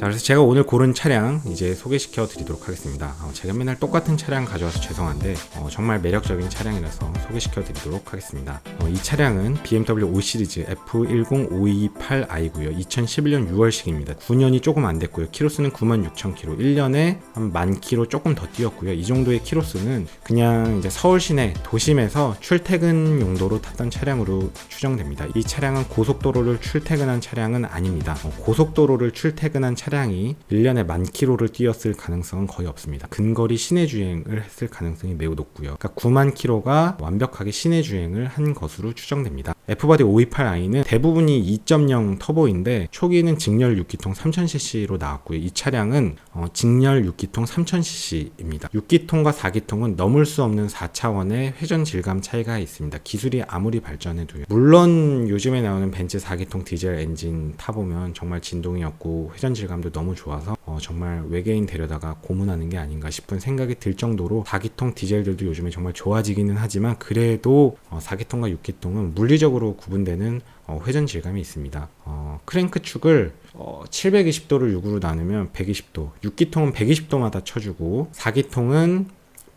자, 그래서 제가 오늘 고른 차량 이제 소개시켜 드리도록 하겠습니다. 어, 제가 맨날 똑같은 차량 가져와서 죄송한데 어, 정말 매력적인 차량이라서 소개시켜 드리도록 하겠습니다. 어, 이 차량은 BMW 5 시리즈 F10528i고요. 2011년 6월식입니다. 9년이 조금 안 됐고요. 키로수는 96,000km. 1년에 한만 킬로 조금 더 뛰었고요. 이 정도의 키로수는 그냥 이제 서울 시내 도심에서 출퇴근 용도로 탔던 차량으로 추정됩니다. 이 차량은 고속도로를 출퇴근한 차량은 아닙니다. 어, 고속도로를 출퇴근한 차량 이 1년에 만 킬로를 뛰었을 가능성은 거의 없습니다. 근거리 시내 주행을 했을 가능성이 매우 높고요. 그러니까 9만 킬로가 완벽하게 시내 주행을 한 것으로 추정됩니다. F바디 528i는 대부분이 2.0 터보인데 초기는 직렬 6기통 3000cc로 나왔고요. 이 차량은 어, 직렬 6기통 3000cc입니다. 6기통과 4기통은 넘을 수 없는 4차원의 회전 질감 차이가 있습니다. 기술이 아무리 발전해도요. 물론 요즘에 나오는 벤츠 4기통 디젤 엔진 타보면 정말 진동이 없고 회전 질감 도 너무 좋아서 어, 정말 외계인 데려다가 고문하는 게 아닌가 싶은 생각이 들 정도로 4기통 디젤들도 요즘에 정말 좋아지기는 하지만 그래도 어, 4기통과 6기통은 물리적으로 구분되는 어, 회전 질감이 있습니다. 어, 크랭크 축을 어, 720도를 6으로 나누면 120도, 6기통은 120도마다 쳐주고 4기통은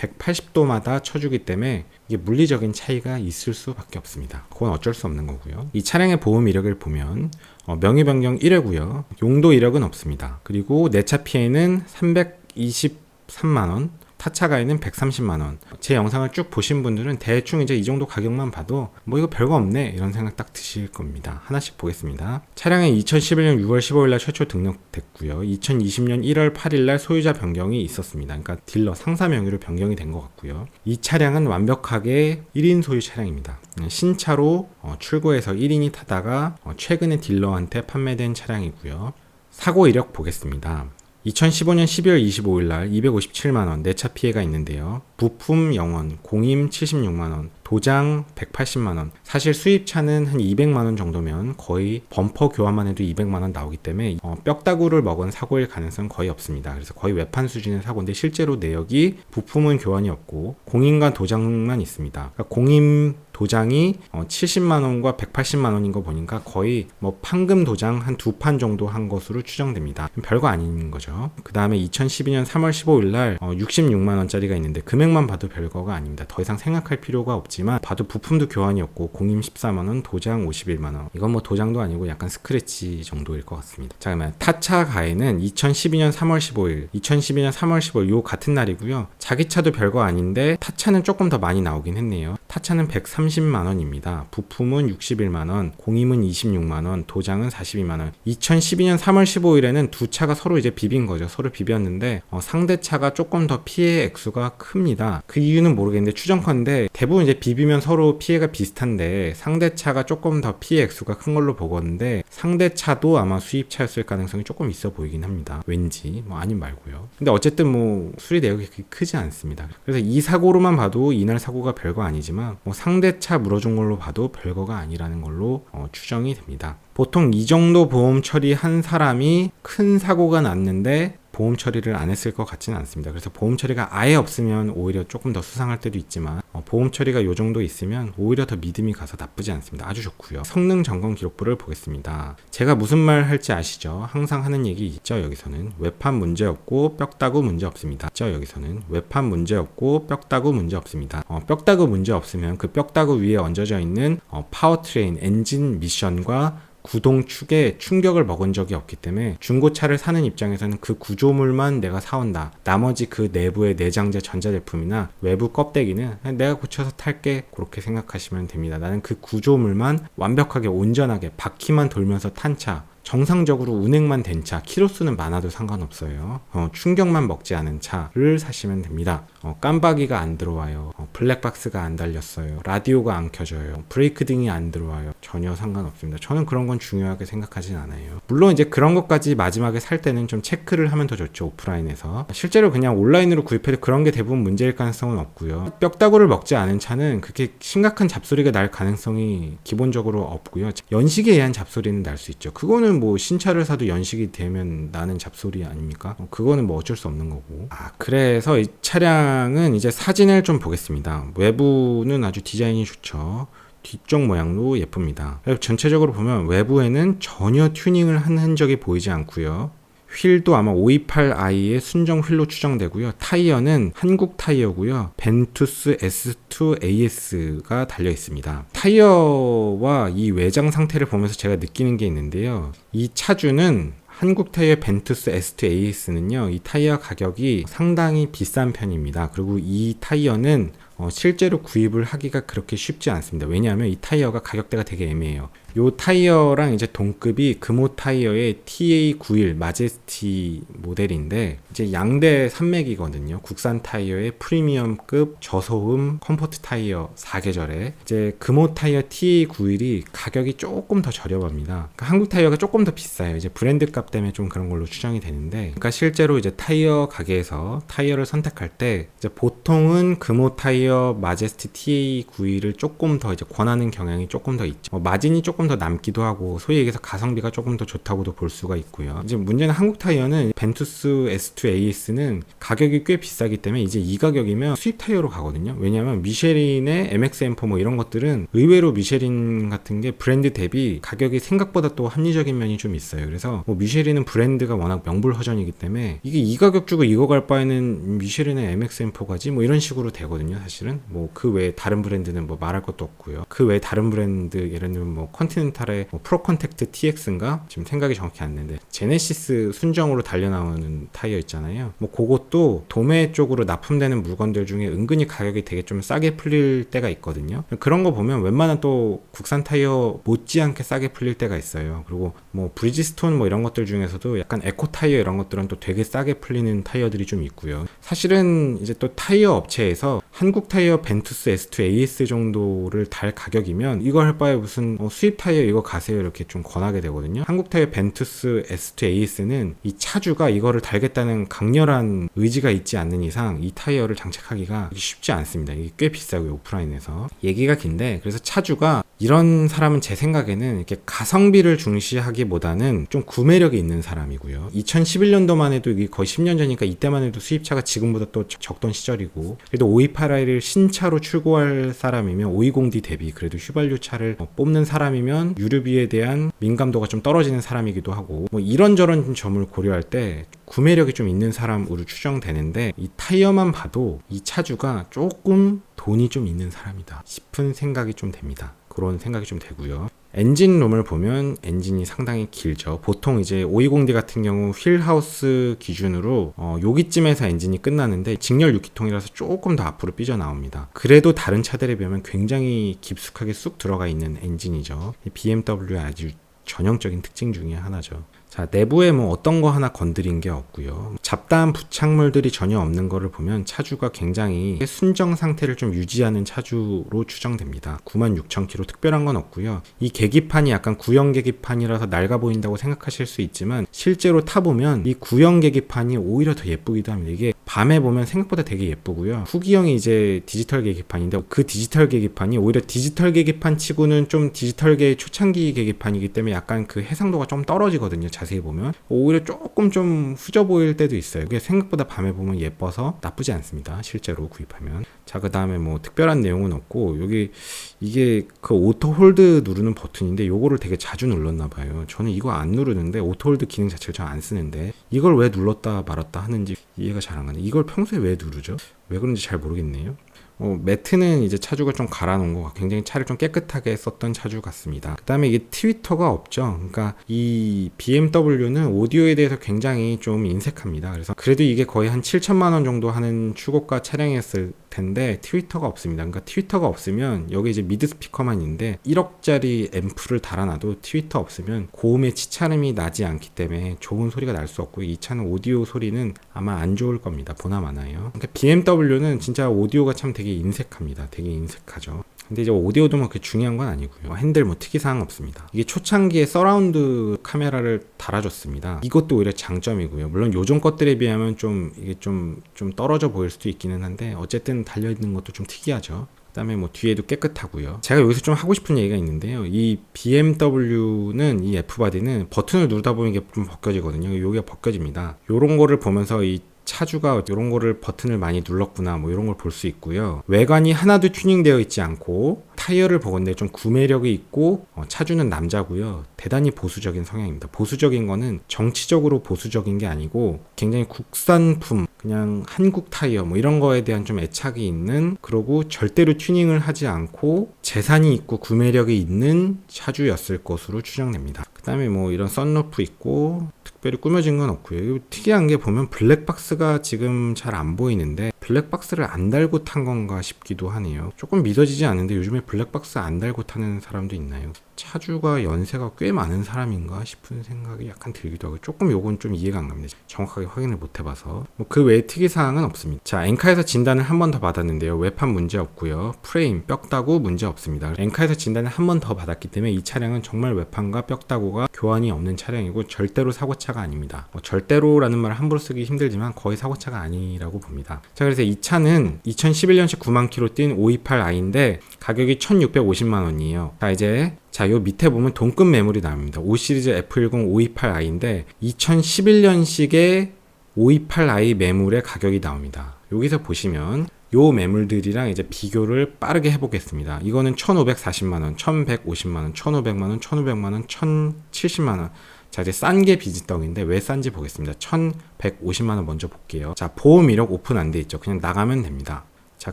180도마다 쳐주기 때문에 이게 물리적인 차이가 있을 수밖에 없습니다. 그건 어쩔 수 없는 거고요. 이 차량의 보험 이력을 보면 어, 명의 변경 1회고요. 용도 이력은 없습니다. 그리고 내차 피해는 323만 원, 타차 가에는 130만 원. 제 영상을 쭉 보신 분들은 대충 이제 이 정도 가격만 봐도 뭐 이거 별거 없네 이런 생각 딱 드실 겁니다. 하나씩 보겠습니다. 차량은 2011년 6월 15일 날 최초 등록됐고요. 2020년 1월 8일 날 소유자 변경이 있었습니다. 그러니까 딜러 상사 명의로 변경이 된 것 같고요. 이 차량은 완벽하게 1인 소유 차량입니다. 신차로 어, 출고해서 1인이 타다가 어, 최근에 딜러한테 판매된 차량이고요. 사고 이력 보겠습니다. 2015년 12월 25일 날 257만원 내차 피해가 있는데요. 부품 영원, 공임 76만원, 도장 180만원. 사실 수입차는 한 200만원 정도면 거의 범퍼 교환만 해도 200만원 나오기 때문에 어, 뼈다구를 먹은 사고일 가능성 거의 없습니다. 그래서 거의 외판 수준의 사고인데 실제로 내역이 부품은 교환이 없고 공임과 도장만 있습니다. 그러니까 공임 도장이 70만 원과 180만 원인 거 보니까 거의 뭐 판금 도장 한 두 판 정도 한 것으로 추정됩니다. 별거 아닌 거죠. 그 다음에 2012년 3월 15일 날 66만 원짜리가 있는데 금액만 봐도 별거가 아닙니다. 더 이상 생각할 필요가 없지만 봐도 부품도 교환이 없고 공임 14만 원, 도장 51만 원. 이건 뭐 도장도 아니고 약간 스크래치 정도일 것 같습니다. 자 그러면 타차 가에는 2012년 3월 15일, 2012년 3월 15일 요 같은 날이고요. 자기 차도 별거 아닌데 타차는 조금 더 많이 나오긴 했네요. 타차는 130 30만 원입니다. 부품은 61만 원, 공임은 26만 원, 도장은 42만 원. 2012년 3월 15일에는 두 차가 서로 이제 비빈 거죠. 서로 비볐는데 어, 상대 차가 조금 더 피해 액수가 큽니다. 그 이유는 모르겠는데 추정컨대 대부분 이제 비비면 서로 피해가 비슷한데 상대 차가 조금 더 피해 액수가 큰 걸로 보거든데 상대 차도 아마 수입차였을 가능성이 조금 있어 보이긴 합니다. 왠지 뭐 아님 말고요. 근데 어쨌든 뭐 수리 내역이 크지 않습니다. 그래서 이 사고로만 봐도 이날 사고가 별거 아니지만 뭐 상대 차 물어준 걸로 봐도 별거가 아니라는 걸로 어, 추정이 됩니다. 보통 이 정도 보험 처리한 사람이 큰 사고가 났는데 보험 처리를 안 했을 것 같지는 않습니다. 그래서 보험 처리가 아예 없으면 오히려 조금 더 수상할 때도 있지만 어, 보험 처리가 요 정도 있으면 오히려 더 믿음이 가서 나쁘지 않습니다. 아주 좋고요. 성능 점검 기록부를 보겠습니다. 제가 무슨 말 할지 아시죠? 항상 하는 얘기 있죠. 여기서는 외판 문제 없고 뼈다구 문제 없습니다. 있죠. 여기서는 외판 문제 없고 뼈다구 문제 없습니다. 어, 뼈다구 문제 없으면 그 뼈다구 위에 얹어져 있는 어, 파워트레인 엔진 미션과 구동 축에 충격을 먹은 적이 없기 때문에 중고차를 사는 입장에서는 그 구조물만 내가 사온다. 나머지 그 내부의 내장재 전자제품이나 외부 껍데기는 내가 고쳐서 탈게 그렇게 생각하시면 됩니다. 나는 그 구조물만 완벽하게 온전하게 바퀴만 돌면서 탄 차. 정상적으로 운행만 된 차, 키로수는 많아도 상관없어요. 어, 충격만 먹지 않은 차를 사시면 됩니다. 어, 깜박이가 안 들어와요. 어, 블랙박스가 안 달렸어요. 라디오가 안 켜져요. 브레이크 등이 안 들어와요. 전혀 상관없습니다. 저는 그런 건 중요하게 생각하진 않아요. 물론 이제 그런 것까지 마지막에 살 때는 좀 체크를 하면 더 좋죠. 오프라인에서. 실제로 그냥 온라인으로 구입해도 그런 게 대부분 문제일 가능성은 없고요. 뼈다구를 먹지 않은 차는 그렇게 심각한 잡소리가 날 가능성이 기본적으로 없고요. 연식에 의한 잡소리는 날 수 있죠. 그거는 뭐 신차를 사도 연식이 되면 나는 잡소리 아닙니까? 어, 그거는 뭐 어쩔 수 없는 거고. 아, 그래서 이 차량은 이제 사진을 좀 보겠습니다. 외부는 아주 디자인이 좋죠. 뒤쪽 모양도 예쁩니다. 전체적으로 보면 외부에는 전혀 튜닝을 한 흔적이 보이지 않고요. 휠도 아마 528i의 순정 휠로 추정되고요. 타이어는 한국 타이어고요. 벤투스 S2 AS가 달려 있습니다. 타이어와 이 외장 상태를 보면서 제가 느끼는 게 있는데요. 이 차주는 한국 타이어 벤투스 S2 AS는요, 이 타이어 가격이 상당히 비싼 편입니다. 그리고 이 타이어는 어, 실제로 구입을 하기가 그렇게 쉽지 않습니다. 왜냐하면 이 타이어가 가격대가 되게 애매해요. 요 타이어랑 이제 동급이 금호 타이어의 TA91 마제스티 모델인데 이제 양대 산맥이거든요. 국산 타이어의 프리미엄급 저소음 컴포트 타이어 4계절에 이제 금호 타이어 TA91이 가격이 조금 더 저렴합니다. 그러니까 한국 타이어가 조금 더 비싸요. 이제 브랜드 값 때문에 좀 그런 걸로 추정이 되는데 그러니까 실제로 이제 타이어 가게에서 타이어를 선택할 때 이제 보통은 금호 타이어 마제스티 TA91을 조금 더 이제 권하는 경향이 조금 더 있죠. 뭐 마진이 조금 더 남기도 하고 소위 얘기해서 가성비가 조금 더 좋다고도 볼 수가 있고요. 이제 문제는 한국 타이어는 벤투스 S2 AS는 가격이 꽤 비싸기 때문에 이제 이 가격이면 수입 타이어로 가거든요. 왜냐하면 미쉐린의 MX-M4 뭐 이런 것들은 의외로 미쉐린 같은 게 브랜드 대비 가격이 생각보다 또 합리적인 면이 좀 있어요. 그래서 뭐 미쉐린은 브랜드가 워낙 명불허전이기 때문에 이게 이 가격 주고 이거 갈 바에는 미쉐린의 MX-M4 가지 뭐 이런 식으로 되거든요. 사실 은 뭐 그 외에 다른 브랜드는 뭐 말할 것도 없고요. 그 외에 다른 브랜드 예를 들면 뭐 컨티넨탈의 뭐 프로 컨택트 TX인가 지금 생각이 정확히 안 나는데 제네시스 순정으로 달려 나오는 타이어 있잖아요. 뭐 그것도 도매 쪽으로 납품되는 물건들 중에 은근히 가격이 되게 좀 싸게 풀릴 때가 있거든요. 그런 거 보면 웬만한 또 국산 타이어 못지않게 싸게 풀릴 때가 있어요. 그리고 뭐 브리지스톤 뭐 이런 것들 중에서도 약간 에코 타이어 이런 것들은 또 되게 싸게 풀리는 타이어들이 좀 있고요. 사실은 이제 또 타이어 업체에서 한국 타이어 벤투스 S2 AS 정도를 달 가격이면 이거 할 바에 무슨 어, 수입 타이어 이거 가세요 이렇게 좀 권하게 되거든요. 한국 타이어 벤투스 S2 AS는 이 차주가 이거를 달겠다는 강렬한 의지가 있지 않는 이상 이 타이어를 장착하기가 쉽지 않습니다. 이게 꽤 비싸고요 오프라인에서 얘기가 긴데 그래서 차주가 이런 사람은 제 생각에는 이렇게 가성비를 중시하기보다는 좀 구매력이 있는 사람이고요. 2011년도만 해도 이게 거의 10년 전이니까 이때만 해도 수입차가 지금보다 또 적던 시절이고 그래도 528i 를 신차로 출고할 사람이면 520D 대비 그래도 휘발유 차를 뭐 뽑는 사람이면 유류비에 대한 민감도가 좀 떨어지는 사람이기도 하고 뭐 이런저런 점을 고려할 때 구매력이 좀 있는 사람으로 추정되는데 이 타이어만 봐도 이 차주가 조금 돈이 좀 있는 사람이다 싶은 생각이 좀 됩니다. 그런 생각이 좀 되고요. 엔진룸을 보면 엔진이 상당히 길죠. 보통 이제 520D 같은 경우 휠하우스 기준으로 어, 여기쯤에서 엔진이 끝나는데 직렬 6기통이라서 조금 더 앞으로 삐져나옵니다. 그래도 다른 차들에 비하면 굉장히 깊숙하게 쑥 들어가 있는 엔진이죠. BMW의 아주 전형적인 특징 중에 하나죠. 자, 내부에 뭐 어떤 거 하나 건드린 게 없고요. 잡다한 부착물들이 전혀 없는 거를 보면 차주가 굉장히 순정 상태를 좀 유지하는 차주로 추정됩니다. 96,000km 특별한 건 없고요. 이 계기판이 약간 구형 계기판이라서 낡아 보인다고 생각하실 수 있지만 실제로 타보면 이 구형 계기판이 오히려 더 예쁘기도 합니다. 이게 밤에 보면 생각보다 되게 예쁘고요. 후기형이 이제 디지털 계기판인데 그 디지털 계기판이 오히려 디지털 계기판 치고는 좀 디지털계 초창기 계기판이기 때문에 약간 그 해상도가 좀 떨어지거든요. 자세히 보면 오히려 조금 좀 후져 보일 때도 있어요. 이게 생각보다 밤에 보면 예뻐서 나쁘지 않습니다. 실제로 구입하면. 자, 그 다음에 뭐 특별한 내용은 없고 여기 이게 그 오토 홀드 누르는 버튼인데 요거를 되게 자주 눌렀나 봐요. 저는 이거 안 누르는데 오토 홀드 기능 자체를 잘 안 쓰는데 이걸 왜 눌렀다 말았다 하는지 이해가 잘 안 가네. 이걸 평소에 왜 누르죠? 왜 그런지 잘 모르겠네요. 어, 매트는 이제 차주가 좀 갈아놓은 거 굉장히 차를 좀 깨끗하게 썼던 차주 같습니다. 그 다음에 이게 트위터가 없죠. 그러니까 이 BMW는 오디오에 대해서 굉장히 좀 인색합니다. 그래서 그래도 이게 거의 한 7천만 원 정도 하는 추고가 차량이었을 텐데 트위터가 없습니다. 그러니까 트위터가 없으면 여기 이제 미드 스피커만 있는데 1억짜리 앰프를 달아놔도 트위터 없으면 고음의 치차음이 나지 않기 때문에 좋은 소리가 날 수 없고 이 차는 오디오 소리는 아마 안 좋을 겁니다. 보나마나요. 그러니까 BMW는 진짜 오디오가 참 되게 인색합니다. 되게 인색하죠. 근데 이제 오디오도 뭐 그렇게 중요한 건 아니고요. 핸들 뭐 특이사항 없습니다. 이게 초창기에 서라운드 카메라를 달아줬습니다. 이것도 오히려 장점이고요. 물론 요즘 것들에 비하면 좀 이게 좀, 좀 떨어져 보일 수도 있기는 한데 어쨌든 달려있는 것도 좀 특이하죠. 그다음에 뭐 뒤에도 깨끗하고요. 제가 여기서 좀 하고 싶은 얘기가 있는데요. 이 BMW는 이 F 바디는 버튼을 누르다 보면 이게 좀 벗겨지거든요. 여기가 벗겨집니다. 요런 거를 보면서 이 차주가 이런 거를 버튼을 많이 눌렀구나 뭐 이런 걸 볼 수 있고요. 외관이 하나도 튜닝되어 있지 않고 타이어를 보건데 좀 구매력이 있고 어, 차주는 남자고요. 대단히 보수적인 성향입니다. 보수적인 거는 정치적으로 보수적인 게 아니고 굉장히 국산품 그냥 한국 타이어 뭐 이런 거에 대한 좀 애착이 있는 그러고 절대로 튜닝을 하지 않고 재산이 있고 구매력이 있는 차주였을 것으로 추정됩니다. 그다음에 뭐 이런 썬루프 있고 특별히 꾸며진 건 없고요. 특이한 게 보면 블랙박스가 지금 잘 안 보이는데 블랙박스를 안 달고 탄 건가 싶기도 하네요. 조금 믿어지지 않는데 요즘에 블랙박스 안 달고 타는 사람도 있나요? 차주가 연세가 꽤 많은 사람인가 싶은 생각이 약간 들기도 하고 조금 요건 좀 이해가 안 갑니다. 정확하게 확인을 못 해봐서 뭐 그 외에 특이사항은 없습니다. 자 엔카에서 진단을 한 번 더 받았는데요. 외판 문제 없고요. 프레임 뼈다구 문제 없습니다. 엔카에서 진단을 한 번 더 받았기 때문에 이 차량은 정말 외판과 뼈다구가 교환이 없는 차량이고 절대로 사고차가 아닙니다. 뭐 절대로라는 말을 함부로 쓰기 힘들지만 거의 사고차가 아니라고 봅니다. 자 그래서 이 차는 2011년식 9만 킬로 뛴 528i인데 가격이 1,650만 원이에요. 자 이제 자, 요 밑에 보면 동급 매물이 나옵니다. 5 시리즈 F10 528i인데 2011년식의 528i 매물의 가격이 나옵니다. 여기서 보시면 요 매물들이랑 이제 비교를 빠르게 해보겠습니다. 이거는 1,540만 원, 1,150만 원, 1,500만 원, 1,500만 원, 1,070만 원. 자, 이제 싼 게 비지떡인데 왜 싼지 보겠습니다. 1,150만 원 먼저 볼게요. 자, 보험 이력 오픈 안 돼 있죠. 그냥 나가면 됩니다. 자,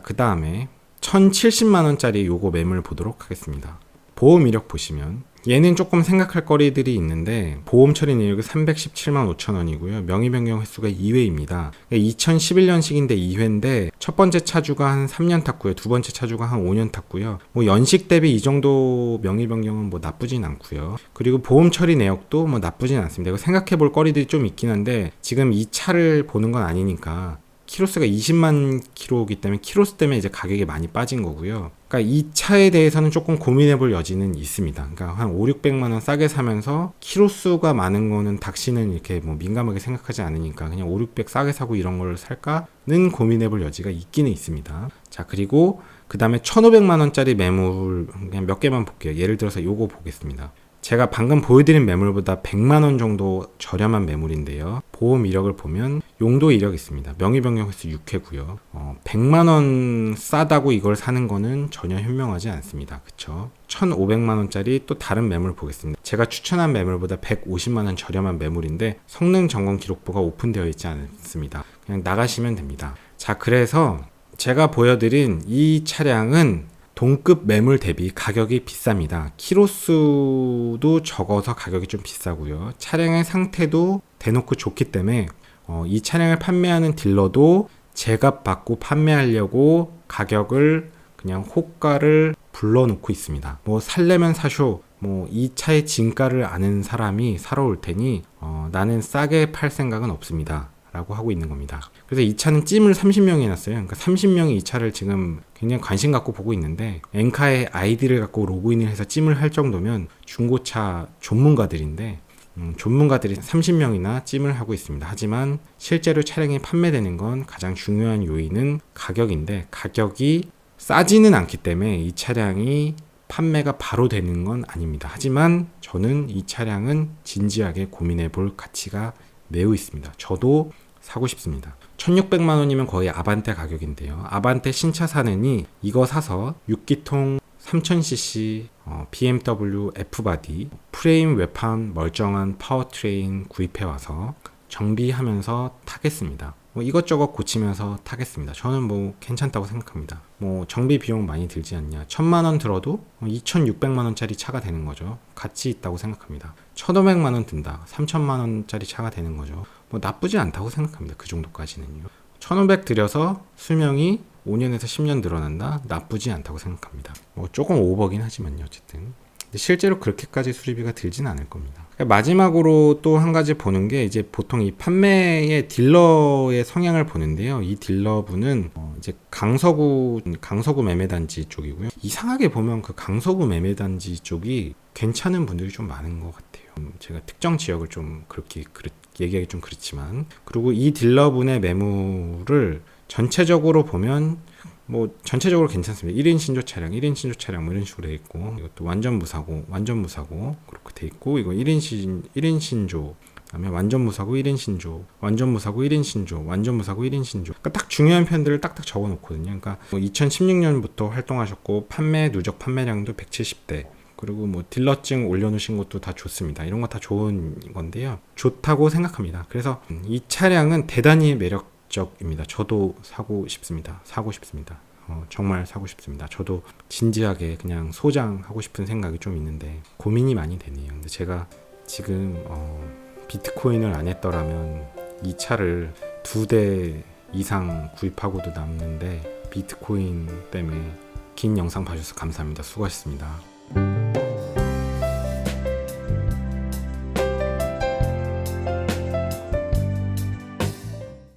그 다음에 1,070만 원짜리 요거 매물 보도록 하겠습니다. 보험 이력 보시면 얘는 조금 생각할 거리들이 있는데 보험 처리 내역이 317만 5천 원이고요. 명의 변경 횟수가 2회입니다. 2011년식인데 2회인데 첫 번째 차주가 한 3년 탔고요. 두 번째 차주가 한 5년 탔고요. 뭐 연식 대비 이 정도 명의 변경은 뭐 나쁘진 않고요. 그리고 보험 처리 내역도 뭐 나쁘진 않습니다. 생각해 볼 거리들이 좀 있긴 한데 지금 이 차를 보는 건 아니니까 키로수가 20만 킬로이기 때문에 키로수 때문에 이제 가격이 많이 빠진 거고요. 그러니까 이 차에 대해서는 조금 고민해 볼 여지는 있습니다. 그러니까 한 5, 600만 원 싸게 사면서 키로수가 많은 거는 닥시는 이렇게 뭐 민감하게 생각하지 않으니까 그냥 5, 600 싸게 사고 이런 걸 살까는 고민해 볼 여지가 있기는 있습니다. 자, 그리고 그 다음에 1,500만 원짜리 매물 그냥 몇 개만 볼게요. 예를 들어서 요거 보겠습니다. 제가 방금 보여드린 매물보다 100만 원 정도 저렴한 매물인데요. 보험 이력을 보면 용도 이력 있습니다. 명의 변경 횟수 6회고요. 어, 100만 원 싸다고 이걸 사는 거는 전혀 현명하지 않습니다. 그쵸? 1,500만 원짜리 또 다른 매물 보겠습니다. 제가 추천한 매물보다 150만 원 저렴한 매물인데 성능 점검 기록부가 오픈되어 있지 않습니다. 그냥 나가시면 됩니다. 자, 그래서 제가 보여드린 이 차량은 동급 매물 대비 가격이 비쌉니다. 키로수도 적어서 가격이 좀 비싸고요. 차량의 상태도 대놓고 좋기 때문에 어, 이 차량을 판매하는 딜러도 제값 받고 판매하려고 가격을 그냥 호가를 불러놓고 있습니다. 뭐 살려면 사쇼, 뭐 이 차의 진가를 아는 사람이 사러 올 테니 어, 나는 싸게 팔 생각은 없습니다. 라고 하고 있는 겁니다. 그래서 이 차는 찜을 30명이 해놨어요. 그러니까 30명이 이 차를 지금 굉장히 관심 갖고 보고 있는데 엔카의 아이디를 갖고 로그인을 해서 찜을 할 정도면 중고차 전문가들인데 음, 전문가들이 30명이나 찜을 하고 있습니다. 하지만 실제로 차량이 판매되는 건 가장 중요한 요인은 가격인데 가격이 싸지는 않기 때문에 이 차량이 판매가 바로 되는 건 아닙니다. 하지만 저는 이 차량은 진지하게 고민해 볼 가치가 매우 있습니다. 저도 사고 싶습니다. 1600만 원이면 거의 아반떼 가격인데요. 아반떼 신차 사느니 이거 사서 6기통 3000cc 어, BMW F바디 프레임 외판 멀쩡한 파워트레인 구입해 와서 정비하면서 타겠습니다. 뭐 이것저것 고치면서 타겠습니다. 저는 뭐 괜찮다고 생각합니다. 뭐 정비 비용 많이 들지 않냐. 천만 원 들어도 2,600만 원짜리 차가 되는 거죠. 가치 있다고 생각합니다. 1,500만 원 든다. 3천만 원짜리 차가 되는 거죠. 뭐 나쁘지 않다고 생각합니다. 그 정도까지는요. 1,500 들여서 수명이 5년에서 10년 늘어난다? 나쁘지 않다고 생각합니다. 뭐 조금 오버긴 하지만요, 어쨌든. 실제로 그렇게까지 수리비가 들진 않을 겁니다. 그러니까 마지막으로 또 한 가지 보는 게 이제 보통 이 판매의 딜러의 성향을 보는데요. 이 딜러분은 어 이제 강서구 강서구 매매단지 쪽이고요. 이상하게 보면 그 강서구 매매단지 쪽이 괜찮은 분들이 좀 많은 것 같아요. 음, 제가 특정 지역을 좀 그렇게 그렇, 얘기하기 좀 그렇지만 그리고 이 딜러분의 매물을 전체적으로 보면 뭐 전체적으로 괜찮습니다. 1인 신조 차량, 1인 신조 차량 뭐 이런 식으로 돼 있고 이것도 완전 무사고, 완전 무사고 그렇게 돼 있고 이거 1인 신 1인 신조 그다음에 완전 무사고 1인 신조, 완전 무사고 1인 신조, 완전 무사고 1인 신조. 그러니까 딱 중요한 편들을 딱딱 적어 놓거든요. 그러니까 2016년부터 활동하셨고 판매 누적 판매량도 170대. 그리고 뭐 딜러증 올려놓으신 것도 다 좋습니다. 이런 거 다 좋은 건데요. 좋다고 생각합니다. 그래서 이 차량은 대단히 매력적입니다. 저도 사고 싶습니다. 사고 싶습니다. 어, 정말 사고 싶습니다. 저도 진지하게 그냥 소장하고 싶은 생각이 좀 있는데 고민이 많이 되네요. 근데 제가 지금 어, 비트코인을 안 했더라면 이 차를 두 대 이상 구입하고도 남는데 비트코인 때문에 긴 영상 봐주셔서 감사합니다. 수고하셨습니다. you